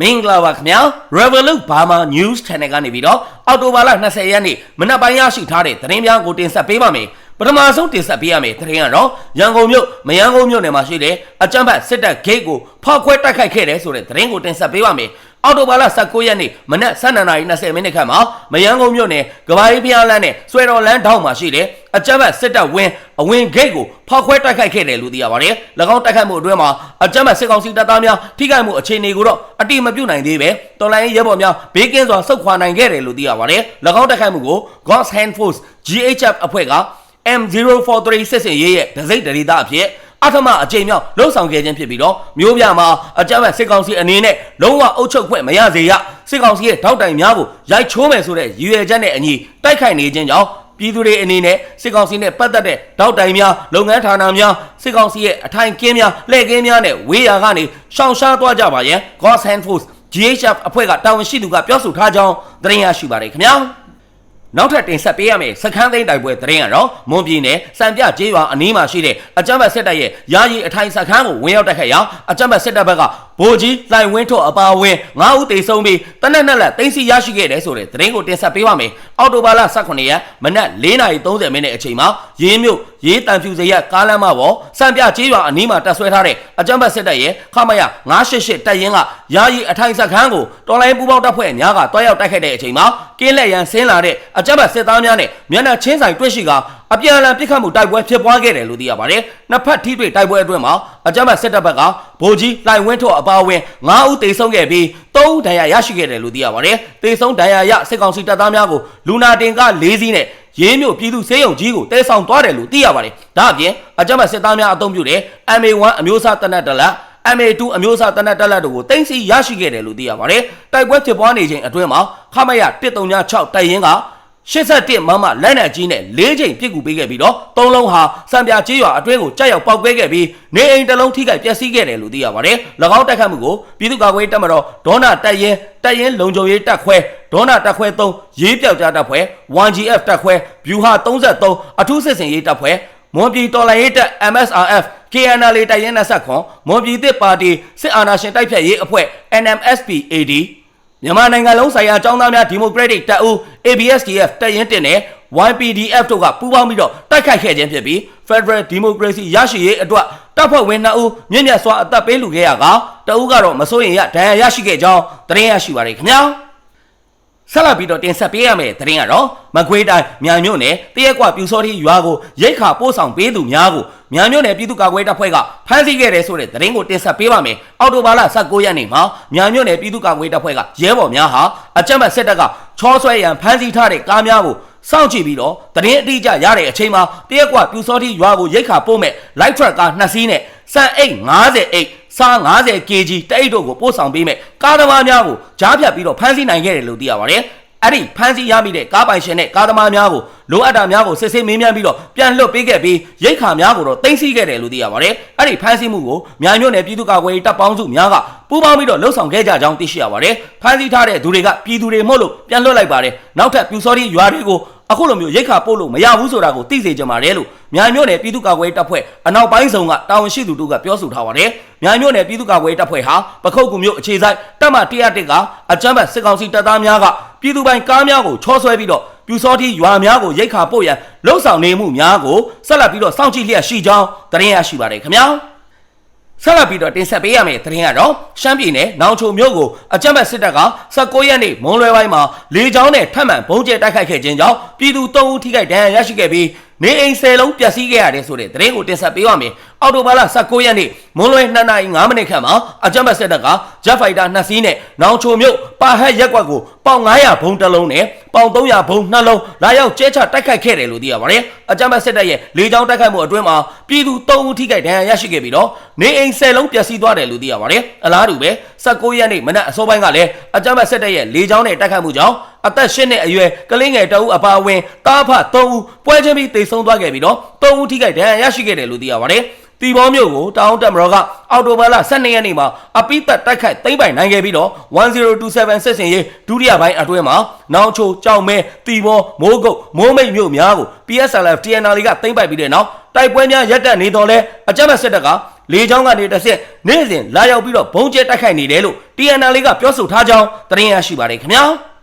မင်္ဂလာပါခင်ဗျာ Revolut Burma News Channel ကနေပြီးတော့အော်တိုဘာလ20ရက်နေ့မနက်ပိုင်းရရှိထားတဲ့သတင်းများကိုတင်ဆက်ပေးပါမယ်ပထမဆုံးတင်ဆက်ပေးရမယ်သတင်းကတော့ရန်ကုန်မြို့မရန်ကုန်မြို့နယ်မှာရှိတဲ့အကြမ်းဖက်စစ်တပ်ဂိတ်ကိုဖောက်ခွဲတိုက်ခိုက်ခဲ့တယ်ဆိုတဲ့သတင်းကိုတင်ဆက်ပေးပါမယ်အော်တိုဘာလ19ရက်နေ့မနက်12:20မိနစ်ခန့်မှာမရန်ကုန်မြို့နယ်ကဘာကြီးဖျားလန်းနဲ့ဆွဲတော်လန်းထောင်မှာရှိတဲ့ အကြမ်းဖက်စစ်တပ်ဝင်းအဝင်ဂိတ်ကိုဖောက်ခွဲတိုက်ခိုက်ခဲ့တယ်လို့သိရပါတယ်။၎င်းတိုက်ခိုက်မှုအတွင်းမှာအကြမ်းဖက်စစ်ကောင်စီတပ်သားများထိခိုက်မှုအခြေအနေကိုတော့အတိမပြုနိုင်သေးပဲတော်လိုင်းရဲဘော်များဘေးကင်းစွာဆုတ်ခွာနိုင်ခဲ့တယ်လို့သိရပါတယ်။၎င်းတိုက်ခိုက်မှုကို God's Hand Force GHF အဖွဲ့က M043 စစ်စင်ရေးရဲ့ဒစိမ့်ဒရိတာအဖြစ်အထမအကြိမ်မြောက်လှုပ်ဆောင်ခဲ့ခြင်းဖြစ်ပြီးတော့မျိုးပြမှာအကြမ်းဖက်စစ်ကောင်စီအနေနဲ့လုံးဝအုပ်ချုပ်ခွင့်မရစေရစစ်ကောင်စီရဲ့ထောက်တိုင်များကိုရိုက်ချိုးမယ်ဆိုတဲ့ရည်ရွယ်ချက်နဲ့အညီတိုက်ခိုက်နေခြင်းကြောင့် ပြည်သူတွေအနေနဲ့စစ်ကောင်စီနဲ့ပတ်သက်တဲ့ထောက်တိုင်များလုပ်ငန်းဌာနများစစ်ကောင်စီရဲ့အထိုင်ကင်းများလှည့်ကင်းများနဲ့ဝေးရာကနေရှောင်ရှားသွားကြပါရန် God's Hand Force GHF အဖွဲ့ကတာဝန်ရှိသူကပြောဆိုထားကြောင်းသတင်းရရှိပါတယ်ခင်ဗျာ နောက်ထပ်တင်ဆက်ပေးရမယ့်စခန်းသိမ်းတိုက်ပွဲသတင်းကတော့မွန်ပြည်နယ်စံပြကျေးရွာအနီးမှာရှိတဲ့အကြမ်းဖက်စစ်တပ်ရဲ့ယာယီအထိုင်စခန်းကိုဝင်ရောက်တိုက်ခိုက်ရာအကြမ်းဖက်စစ်တပ်ဘက်ကဗိုလ်ကြီးလိုင်ဝင်းထွတ်အပါအဝင်9ဦးသေဆုံးပြီးတနက်နဲ့လက်သိမ်းဆီရရှိခဲ့တယ်ဆိုတဲ့သတင်းကိုတင်ဆက်ပေးပါမယ်။အော်တိုဘာလ18ရက်မနက်4:30မိနစ်အချိန်မှာရင်းမြို့ ရေးတန်ဖြူစရက်ကားလမ်းမပေါ်စံပြကျေးရွာအနီးမှာတပ်ဆွဲထားတဲ့အကြမ်းဖက်စစ်တပ်ရဲ့ခမရ988တပ်ရင်းကယာယီအထိုင်စခန်းကိုတော်လိုင်းပူပေါင်းတပ်ဖွဲ့များကတွားရောက်တိုက်ခိုက်တဲ့အချိန်မှာကင်းလက်ရန်ဆင်းလာတဲ့အကြမ်းဖက်စစ်သားများနဲ့မျက်နှာချင်းဆိုင်တွေ့ရှိကအပြန်အလှန်ပစ်ခတ်မှုတိုက်ပွဲဖြစ်ပွားခဲ့တယ်လို့သိရပါတယ်။နှစ်ဖက်ထိတွေ့တိုက်ပွဲအတွင်းမှာအကြမ်းဖက်စစ်တပ်ဘက်ကဗိုလ်ကြီးလိုင်ဝင်းထွတ်အပါအဝင်9ဦးသေဆုံးခဲ့ပြီး3ဦးဒဏ်ရာရရှိခဲ့တယ်လို့သိရပါတယ်။သေဆုံးဒဏ်ရာရစစ်ကောင်စီတပ်သားများကိုလူနာတင်က၄စီးနဲ့ ရေးမြို့ပြည်သူစေယုံကြီးကိုတဲဆောင်သွားတယ်လို့သိရပါတယ်။ဒါအပြင်အကြမ်းဖက်စစ်သားများအုံပြုတဲ့ MA1 အမျိုးအစားတနက်တလက် MA2 အမျိုးအစားတနက်တက်လက်တို့ကိုတင်စီရရှိခဲ့တယ်လို့သိရပါတယ်။တိုက်ပွဲဖြစ်ပွားနေချိန်အတွင်းမှာခမရ136တိုက်ရင်က 81မမလက်နက်ကြီးနဲ့၄ချိန်ပြစ်ကူပေးခဲ့ပြီးတော့သုံးလုံးဟာစံပြကျေးရွာအတွင်းကိုကြောက်ရောက်ပောက်ကွဲခဲ့ပြီးနေအိမ်တစ်လုံးထိခိုက်ပျက်စီးခဲ့တယ်လို့သိရပါတယ်။၎င်းတိုက်ခတ်မှုကိုပြည်သူ့ကာကွယ်တပ်မတော်ဒေါနာတိုက်ရင်တိုက်ရင်လုံခြုံရေးတပ်ခွဲဒေါနာတပ်ခွဲ3ရေးပြောက်ကြားတပ်ဖွဲ့ 1GF တပ်ခွဲဗျူဟာ33အထူးစစ်စင်ရေးတပ်ဖွဲ့မွန်ပြည်တော်လှန်ရေးတပ် MSRF KNL တိုက်ရင်20ခွန်မွန်ပြည်သစ်ပါတီစစ်အာဏာရှင်တိုက်ဖြတ်ရေးအဖွဲ့ NMSP AD မြန်မာနိုင်ငံလုံးဆိုင်ရာចောင်းသားများဒီမိုကရက်တစ်တပ်ဦး ABSDF တပ်ရင်းတင်နဲ့ YPDF တို့ကပူးပေါင်းပြီးတော့တိုက်ခိုက်ခဲ့ခြင်းဖြစ်ပြီး Federal Democracy ရရှိရေးအတွက်တပ်ဖွဲ့ဝင်2ဦးမြင့်မြတ်စွာအသက်ပေးလူခဲ့ရကတအူးကတော့မစိုးရင်ရဒဏ်ရာရရှိခဲ့ကြောင်းသတင်းရရှိပါရခင်ဗျာ ဆက်လက်ပြီးတော့တင်ဆက်ပေးရမယ့်သတင်းကတော့မကွေးတိုင်းမြန်မြို့နယ်တရက်ကွာပြူစောတိရွာကိုရိတ်ခါပို့ဆောင်ပေးသူများကိုမြန်မြို့နယ်ပြည်သူ့ကာကွယ်တပ်ဖွဲ့ကဖမ်းဆီးခဲ့တယ်ဆိုတဲ့သတင်းကိုတင်ဆက်ပေးပါမယ်။အော်တိုဘာလ19ရက်နေ့မှာမြန်မြို့နယ်ပြည်သူ့ကာကွယ်တပ်ဖွဲ့ကရဲဘော်များဟာအကြမ်းဖက်စစ်တပ်ကချောဆွဲရန်ဖမ်းဆီးထားတဲ့ကားများကိုစောင့်ကြည့်ပြီးတော့သတင်းအတိအကျရတဲ့အချိန်မှာတရက်ကွာပြူစောတိရွာကိုရိတ်ခါပို့မဲ့ light truck ကားနှစ်စီးနဲ့စံအိတ်90အိတ် စား90 kg တအိတ်တို့ကိုပို့ဆောင်ပေးမဲ့ကားသမားများကိုကြားဖြတ်ပြီးတော့ဖမ်းဆီးနိုင်ခဲ့တယ်လို့သိရပါတယ်။ အဲ့ဒီဖမ်းဆီးရမိတဲ့ကားပိုင်ရှင်နဲ့ကားသမားများကိုလိုအပ်တာများကိုစစ်ဆေးမေးမြန်းပြီးတော့ပြန်လွှတ်ပေးခဲ့ပြီးရိတ်ခါများကိုတော့တင်စီခဲ့တယ်လို့သိရပါတယ်။အဲ့ဒီဖမ်းဆီးမှုကိုမြန်ညွန့်နယ်ပြည်သူ့ကာကွယ်ရေးတပ်ပေါင်းစုများကပူးပေါင်းပြီးတော့လှုပ်ဆောင်ခဲ့ကြကြောင်းသိရှိရပါတယ်။ဖမ်းဆီးထားတဲ့သူတွေကပြည်သူတွေမို့လို့ပြန်လွှတ်လိုက်ပါတယ်။နောက်ထပ်ပြူစောတိရွာတွေကိုအခုလိုမျိုးရိတ်ခါပို့လို့မရဘူးဆိုတာကိုသိစေချင်ပါတယ်လို့မြန်မြို့နယ်ပြည်သူ့ကာကွယ်ရေးတပ်ဖွဲ့အနောက်ပိုင်းဆောင်ကတာဝန်ရှိသူတို့ကပြောဆိုထားပါတယ်။မြန်မြို့နယ်ပြည်သူ့ကာကွယ်ရေးတပ်ဖွဲ့ဟာပခုတ်ကူမြို့အခြေဆိုင်တပ်မ101ကအကြမ်းဖက်စစ်ကောင်စီတပ်သားများက ပြည်သူပိုင်ကားများကိုချောဆွဲပြီးတော့ပြူစောတိရွာများကိုရိတ်ခါပို့ရန်လှုံ့ဆော်နေမှုများကိုဆက်လက်ပြီးတော့စောင့်ကြည့်လျက်ရှိကြောင်းသတင်းရရှိပါတယ်ခင်ဗျာ။ဆက်လက်ပြီးတော့တင်ဆက်ပေးရမယ့်သတင်းကတော့ရှမ်းပြည်နယ်နောင်ချိုမြို့ကိုအကြမ်းဖက်စစ်တပ်က19ရက်နေ့မွန်းလွဲပိုင်းမှာလေကြောင်းနဲ့ထပ်မံပုံကျဲတိုက်ခိုက်ခဲ့ခြင်းကြောင့်ပြည်သူ3ဦးထိခိုက်ဒဏ်ရာရရှိခဲ့ပြီးနေအိမ်10လုံးပျက်စီးခဲ့ရတယ်ဆိုတဲ့သတင်းကိုတင်ဆက်ပေးပါမယ်။အော်တိုဘာလ19ရက်နေ့မွန်းလွဲ2နာရီ5မိနစ်ခန့်မှာအကြမ်းဖက်စစ်တပ်ကဂျက်ဖိုက်တာ2စီးနဲ့နောင်ချိုမြို့ပါဟက်ရက်ကွက်ကိုပေါင်900ဘုံတစ်လုံးနဲ့ပေါင်300ဘုံနှလုံးလာရောက်ကျဲချတိုက်ခိုက်ခဲ့တယ်လို့သိရပါတယ်။အကြမ်းဖက်စစ်တပ်ရဲ့လေကြောင်းတိုက်ခိုက်မှုအတွင်းမှာပြည်သူ3ဦးထိခိုက်ဒဏ်ရာရရှိခဲ့ပြီးတော့နေအိမ်10လုံးပျက်စီးသွားတယ်လို့သိရပါတယ်။အလားတူပဲ19ရက်နေ့မနက်အစောပိုင်းကလည်းအကြမ်းဖက်စစ်တပ်ရဲ့လေကြောင်းနဲ့တိုက်ခိုက်မှုကြောင့် အသက်၈နှစ်အရွယ်ကလေးငယ်တအုပ်အပါအဝင်တားဖ၃ဦးပွဲချင်းပြီးတိတ်ဆုံးသွားခဲ့ပြီးတော့၃ဦးထိခိုက်ဒဏ်ရာရရှိခဲ့တယ်လို့သိရပါတယ်။တီဘောမျိုးကိုတောင်းတက်မတော်ကအော်တိုဘာလ12ရက်နေ့မှာအပိသက်တိုက်ခိုက်သိမ်းပိုင်နိုင်ခဲ့ပြီးတော့1027စစ်စင်ရေးဒုတိယပိုင်းအတွင်းမှာနောင်ချိုကြောင်မဲတီဘောမိုးကုတ်မိုးမိတ်မျိုးများကို PSLF TNL ကသိမ်းပိုက်ပြီးတဲ့နောက်တိုက်ပွဲများရပ်တန့်နေတော့လဲအကြမ်းဖက်စစ်တပ်ကလေကြောင်းကနေတစ်ဆင့်နေ့စဉ်လာရောက်ပြီးတော့ဘုံကျဲတိုက်ခိုက်နေတယ်လို့ TNL ကပြောဆိုထားကြောင်းသတင်းရရှိပါတယ်ခင်ဗျာ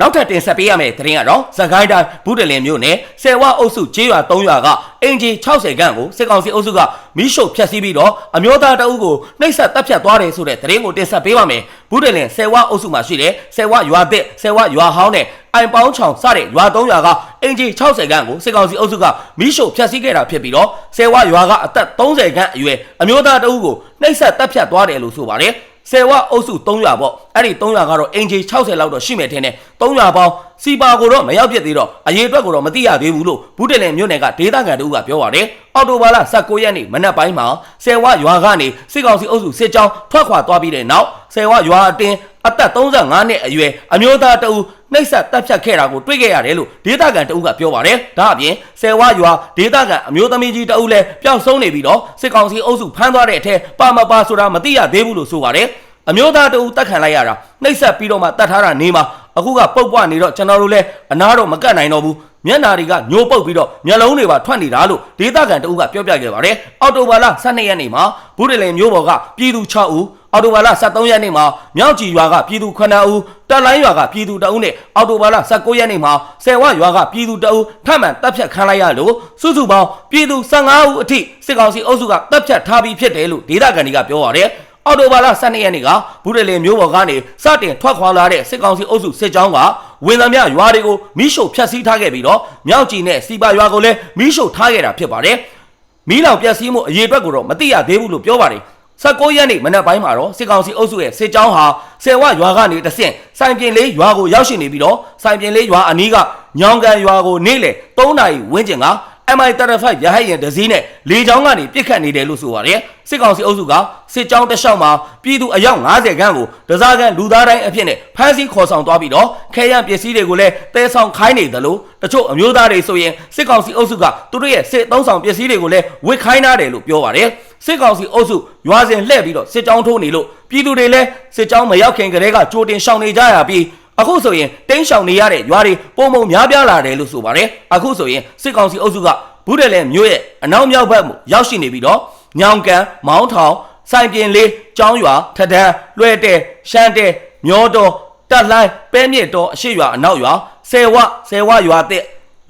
နောက်ထပ်တင်ဆက်ပေးရမယ့်သတင်းကတော့စကိုင်းတိုင်းဘူးတလင်မြို့နယ်ဆယ်ဝအုပ်စုကျေးရွာ3ရွာကအင်ဂျီ60ခန့်ကိုစစ်ကောင်စီအုပ်စုကမိရှို့ဖျက်ဆီးပြီးတော့အမျိုးသားတအုပ်ကိုနှိပ်စက်တပ်ဖြတ်သွားတယ်ဆိုတဲ့သတင်းကိုတင်ဆက်ပေးပါမယ်ဘူးတလင်ဆယ်ဝအုပ်စုမှာရှိတဲ့ဆယ်ဝရွာသစ်ဆယ်ဝရွာဟောင်းနဲ့အိုင်ပေါင်းချောင်စတဲ့ရွာ3ရွာကအင်ဂျီ60ခန့်ကိုစစ်ကောင်စီအုပ်စုကမိရှို့ဖျက်ဆီးခဲ့တာဖြစ်ပြီးတော့ဆယ်ဝရွာကအသက်30ခန့်အရွယ်အမျိုးသားတအုပ်ကိုနှိပ်စက်တပ်ဖြတ်သွားတယ်လို့ဆိုပါတယ် ဆယ်ဝအုပ်စု300ပေါ့အဲ့ဒီ300ကတော့အင်ဂျီ60လောက်တော့ရှိမယ်ထင်တယ်300ပေါင်းစီပါကိုတော့မရောက်ပြစ်သေးတော့အရေးအတွက်ကိုတော့မသိရသေးဘူးလို့ဘူးတယ်လင်မြို့နယ်ကဒေသခံတို့ကပြောပါတယ်အော်တိုဘာလ19ရက်နေ့မနက်ပိုင်းမှာဆယ်ဝရွာကနေစစ်ကောင်စီအုပ်စုစစ်ကြောင်းထွက်ခွာသွားပြီးတဲ့နောက် ဆယ်ဝရွာအတင်းအသက်35နှစ်အရွယ်အမျိုးသားတအုပ်နှိပ်စက်တပ်ဖြတ်ခဲ့တာကိုတွေ့ခဲ့ရတယ်လို့ဒေသခံတအုပ်ကပြောပါတယ်ဒါအပြင်ဆယ်ဝရွာဒေသခံအမျိုးသမီးကြီးတအုပ်လည်းပျောက်ဆုံးနေပြီးတော့စစ်ကောင်စီအုပ်စုဖမ်းသွားတဲ့အထက်ပါမပါဆိုတာမသိရသေးဘူးလို့ဆိုပါတယ်အမျိုးသားတအုပ်တတ်ခံလိုက်ရတာနှိပ်စက်ပြီးတော့မှတတ်ထားတာနေမှာအခုကပုတ်ပွားနေတော့ကျွန်တော်တို့လည်းအနာတော့မကတ်နိုင်တော့ဘူးမျက်နာတွေကညိုပုတ်ပြီးတော့မျက်လုံးတွေပါထွက်နေတာလို့ဒေသခံတအုပ်ကပြောပြခဲ့ပါတယ်အော်တိုဘာလ12ရက်နေ့မှာဘူးတလင်မျိုးပေါ်ကပြည်သူ6ဦး အော်တိုဘာလ13ရက်နေ့မှာမြောက်ကြည်ရွာကပြည်သူ9ဦးတက်လိုင်းရွာကပြည်သူ2ဦးနဲ့အော်တိုဘာလ19ရက်နေ့မှာဆယ်ဝရွာကပြည်သူ2ဦးထပ်မံတပ်ဖြတ်ခံလိုက်ရလို့စုစုပေါင်းပြည်သူ15ဦးအထိစစ်ကောင်စီအုပ်စုကတပ်ဖြတ်ထားပြီးဖြစ်တယ်လို့ဒေသခံတွေကပြောပါတယ်အော်တိုဘာလ12ရက်နေ့ကဘူးတလင်မျိုးပေါ်ကနေစတင်ထွက်ခွာလာတဲ့စစ်ကောင်စီအုပ်စုစစ်ကြောင်းကဝင်သမျှရွာတွေကိုမိရှို့ဖျက်ဆီးထားခဲ့ပြီးတော့မြောက်ကြည်နဲ့စီပါရွာကိုလည်းမိရှို့ထားခဲ့တာဖြစ်ပါတယ်။မီးလောင်ပျက်စီးမှုအရေးအတွက်ကိုတော့မသိရသေးဘူးလို့ပြောပါတယ်။ 19ရက်နေ့မနက်ပိုင်းမှာတော့စစ်ကောင်စီအုပ်စုရဲ့စစ်ကြောင်းဟာဆယ်ဝရွာကနေတဆင့်စိုင်ပြင်လေးရွာကိုရောက်ရှိနေပြီးတော့စိုင်ပြင်လေးရွာအနီးကညောင်ကန်ရွာကိုနေ့လယ်3နာရီဝန်းကျင်က MI35 ရဟတ်ယာဉ်တစ်စီးနဲ့လေကြောင်းကနေပြစ်ခတ်နေတယ်လို့ဆိုပါတယ်စစ်ကောင်စီအုပ်စုကစစ်ကြောင်းတစ်လျှောက်မှာပြည်သူအယောက်90ခန်းကိုဒဇာကန်လူသားတိုင်းအဖြစ်နဲ့ဖမ်းဆီးခေါ်ဆောင်သွားပြီးတော့ခဲယံပစ္စည်းတွေကိုလည်းတဲဆောင်ခိုင်းနေတယ်လို့တချို့အမျိုးသားတွေဆိုရင်စစ်ကောင်စီအုပ်စုကသူတို့ရဲ့စစ်သုံးဆောင်ပစ္စည်းတွေကိုလည်းဝစ်ခိုင်းထားတယ်လို့ပြောပါတယ်စစ်ကောင်စီအုပ်စုရွာစဉ်လှည့်ပြီးတော့စစ်ကြောင်းထိုးနေလို့ပြည်သူတွေလည်းစစ်ကြောင်းမရောက်ခင်ကတည်းကကြိုတင်ရှောင်နေကြရပြီး အခုဆိုရင်တင်းရှောင်နေရတဲ့ရွာတွေပုံပုံများပြားလာတယ်လို့ဆိုပါတယ်အခုဆိုရင်စစ်ကောင်စီအုပ်စုကဘူးတယ်လဲမြို့ရဲ့အနောက်မြောက်ဘက်မှာရောက်ရှိနေပြီးတော့ညောင်ကန်မောင်းထောင်စိုင်ပြင်လေးကျောင်းရွာထဒန်းလွှဲတဲရှမ်းတဲမျောတော်တက်လိုင်းပဲမြင့်တော်အရှိရွာအနောက်ရွာဆယ်ဝဆယ်ဝရွာတဲ့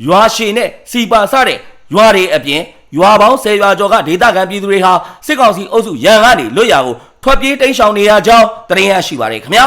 ရွာရှိနဲ့စီပါစတဲ့ရွာတွေအပြင်ရွာပေါင်းဆယ်ရွာကျော်ကဒေသခံပြည်သူတွေဟာစစ်ကောင်စီအုပ်စုရန်ကနေလွတ်ရာကိုထွက်ပြေးတိမ်းရှောင်နေရကြောင်းသတင်းရရှိပါတယ်ခင်ဗျာ